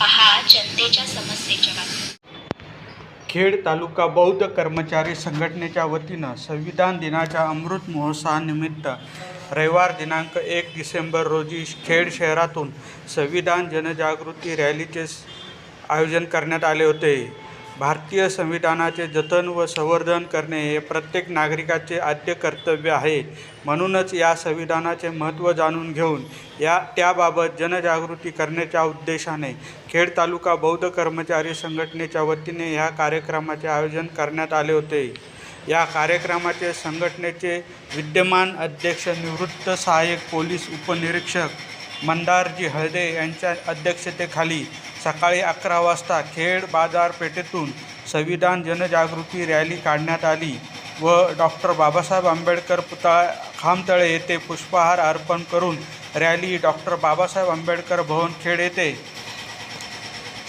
पहा जनतेच्या समस्येच्या बातम्या खेड तालुका बौद्ध कर्मचारी संघटनेच्या वतीनं संविधान दिनाच्या अमृत महोत्सवानिमित्त रविवार दिनांक एक डिसेंबर रोजी खेड शहरातून संविधान जनजागृती रॅलीचे आयोजन करण्यात आले होते. भारतीय संविधानाचे जतन व संवर्धन करणे हे प्रत्येक नागरिकाचे आद्य कर्तव्य आहे. म्हणूनच या संविधानाचे महत्त्व जाणून घेऊन या त्याबाबत जनजागृती करण्याच्या उद्देशाने खेड तालुका बौद्ध कर्मचारी संघटनेच्या वतीने ह्या कार्यक्रमाचे आयोजन करण्यात आले होते. या कार्यक्रमाचे संघटनेचे विद्यमान अध्यक्ष निवृत्त सहाय्यक पोलीस उपनिरीक्षक मंदारजी हळदे यांच्या अध्यक्षतेखाली सकाळी अकरा वाजता खेड बाजारपेठेतून संविधान जनजागृती रॅली काढण्यात आली व डॉक्टर बाबासाहेब आंबेडकर पुतळा खामतळे येथे पुष्पहार अर्पण करून रॅली डॉक्टर बाबासाहेब आंबेडकर भवन खेड येथे.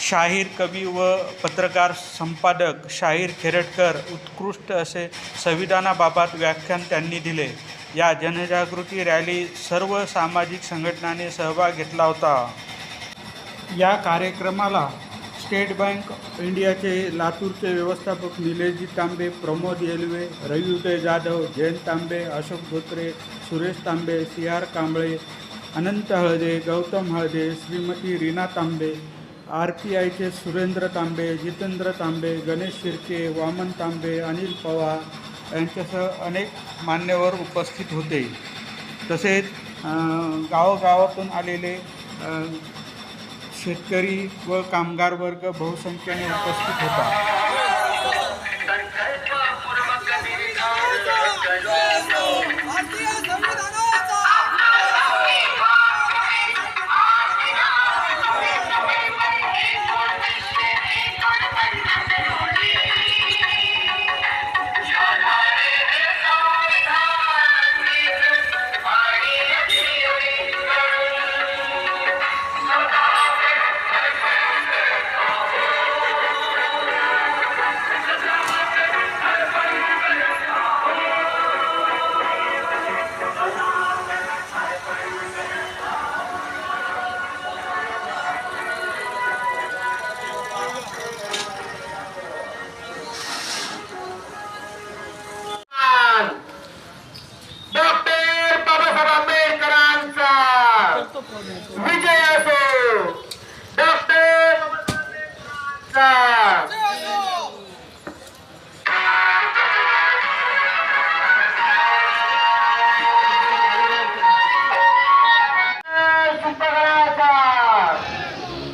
शाहीर कवी व पत्रकार संपादक शाहीर खेरटकर उत्कृष्ट असे संविधानाबाबत व्याख्यान त्यांनी दिले. या जनजागृती रॅली सर्व सामाजिक संघटनांनी सहभाग घेतला होता. या कार्यक्रमाला स्टेट बँक ऑफ इंडियाचे लातूरचे व्यवस्थापक Nileshji Tambe Pramod Yelwe Raviuday Jadhav Jayant Tambe Ashok Dhotre Suresh Tambe C R Kamble Anant Halde Gautam Halde Shrimati Reena Tambe R P आयचे सुरेंद्र तांबे जितेंद्र तांबे गणेश शिर्के वामन तांबे अनिल पवार यांच्यासह अनेक मान्यवर उपस्थित होते. तसेच गावोगावातून आलेले शेतकरी व कामगार वर्ग बहुसंख्येने उपस्थित होता. विजय असो डॉक्टर बाबासाहेब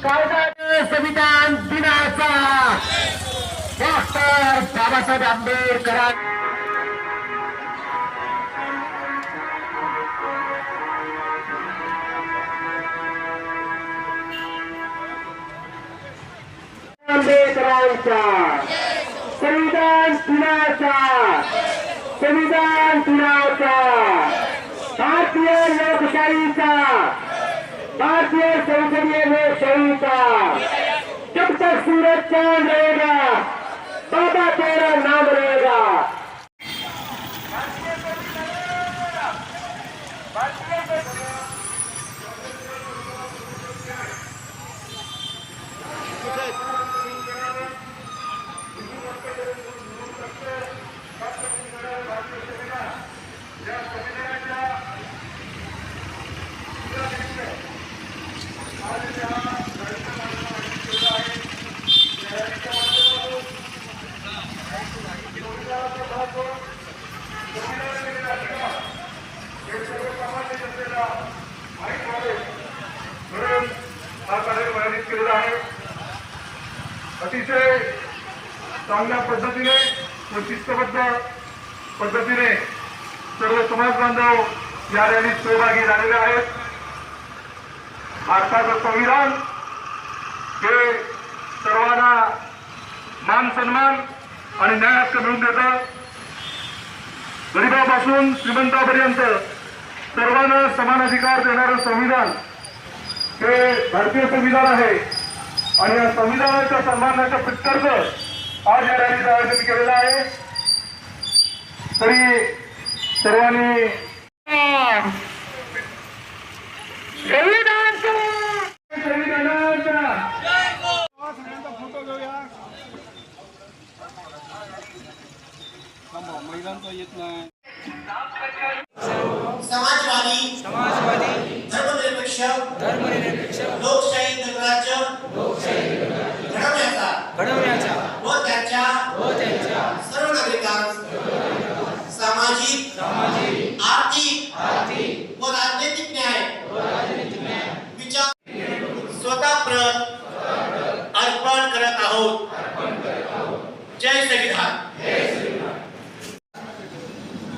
आंबेडकरांचा संविधान दिनाचा! डॉक्टर बाबासाहेब आंबेडकरांनी आंबेडकरांचा संविधान दिनाचा. संविधान दिनाचा. भारतीय लोकशाहीचा. भारतीय संसदीय लोकशाहीचा. जब तक सूरज चांद रहेगा बाबा तेरा नाम रहेगा. म्हणून हा कार्यक्रम आयोजित केलेला आहे. अतिशय चांगल्या पद्धतीने व शिस्तबद्ध पद्धतीने सर्व समाज बांधव या रॅलीत सहभागी झालेले आहेत. भारताचं संविधान हे सर्वांना मान सन्मान आणि न्याय हक्क मिळून देतं. गरिबापासून श्रीमंतापर्यंत सर्वांना समान अधिकार देणारं संविधान हे भारतीय संविधान आहे. आणि या संविधानाच्या सन्मानाच्या प्रित्यर्थ आज या रॅलीचं आयोजन केलेलं आहे. तरी सर्वांनी समाजवादी समाजवादी धर्मनिरपेक्ष धर्मनिरपेक्ष लोकशाही दगडाच लोकशाही घडवण्याचा घडवण्याचा व त्यांच्या व त्यांच्या सर्व नागरिकांस सामाजिक सामाजिक आर्थिक आर्थिक व राजनैतिक न्याय व राजनैतिक न्याय विचार स्वतः प्रत अर्पण करत आहोत. जय संविधान.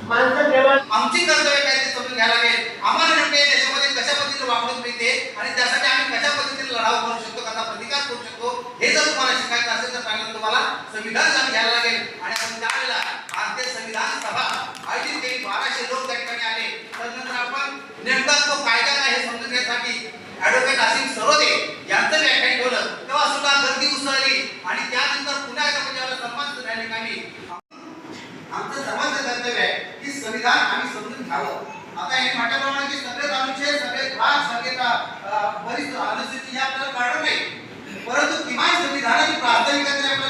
माणसं केवळ आमची कर्तव्य काय ते समजून घ्यायला लागेल. आम्हाला नेमके देशामध्ये कशा पद्धतीने वापरत मिळते आणि त्यासाठी आम्ही कशा पद्धतीने लढाव करू शकतो कसा प्रतिकार करू शकतो हे जर तुम्हाला शिकायचं असेल तर पहिल्यांदा तुम्हाला संविधान जाणून घ्यायला लागेल. आणि आपण त्यावेळेला भारतीय संविधान सभा आयोजित केली. बाराशे लोक त्या ठिकाणी आले. त्यानंतर आपण नेमका तो कायदा काय हे समजून घेण्यासाठी. ऍडव्होकेट असीम संविधान आम्ही समजून घ्यावं. आता हे म्हटल्याप्रमाणे की सगळे अनुच्छेद सगळे भाग सगळे बरीच अनुसूची हे आपल्याला कळणार नाही परंतु किमान संविधानाची प्राथमिकता तरी आपल्याला